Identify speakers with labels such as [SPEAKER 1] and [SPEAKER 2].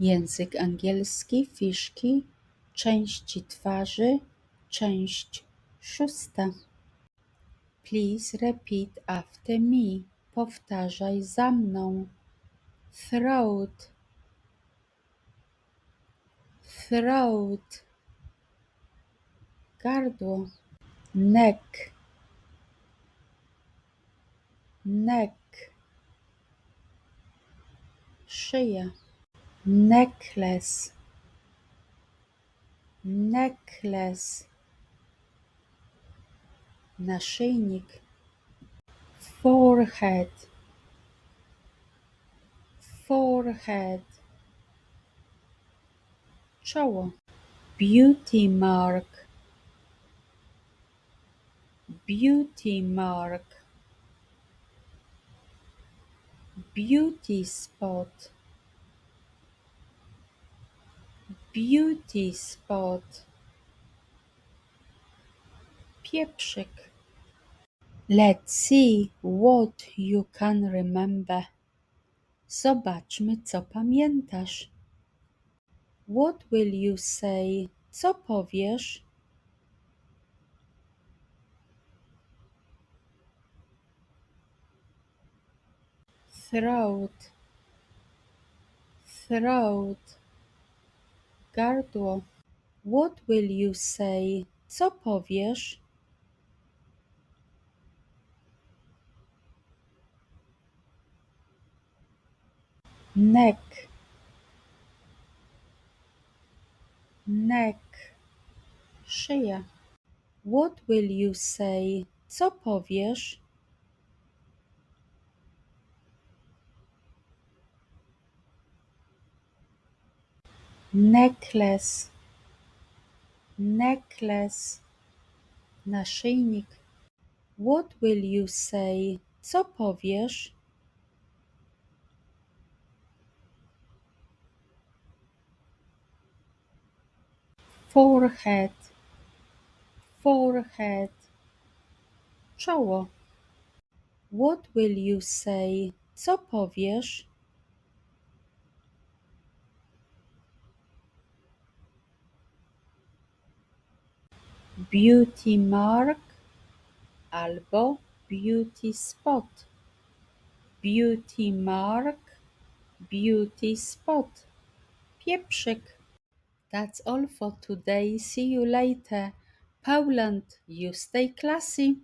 [SPEAKER 1] Język angielski, fiszki, części twarzy, część szósta. Please repeat after me. Powtarzaj za mną. Throat, throat, gardło. Neck, neck, szyja. Necklace, necklace, naszyjnik. Forehead, forehead, czoło. Beauty mark, beauty mark. Beauty spot, beauty spot. Pieprzyk. Let's see what you can remember. Zobaczmy, co pamiętasz. What will you say? Co powiesz? Throat, throat, gardło. What will you say? Co powiesz? Neck, neck, szyja. What will you say? Co powiesz? Necklace, necklace, naszyjnik. What will you say? Co powiesz? Forehead, forehead, czoło. What will you say? Co powiesz? Beauty mark albo beauty spot. Beauty mark, beauty spot. Pieprzyk. That's all for today. See you later. Poland, you stay classy.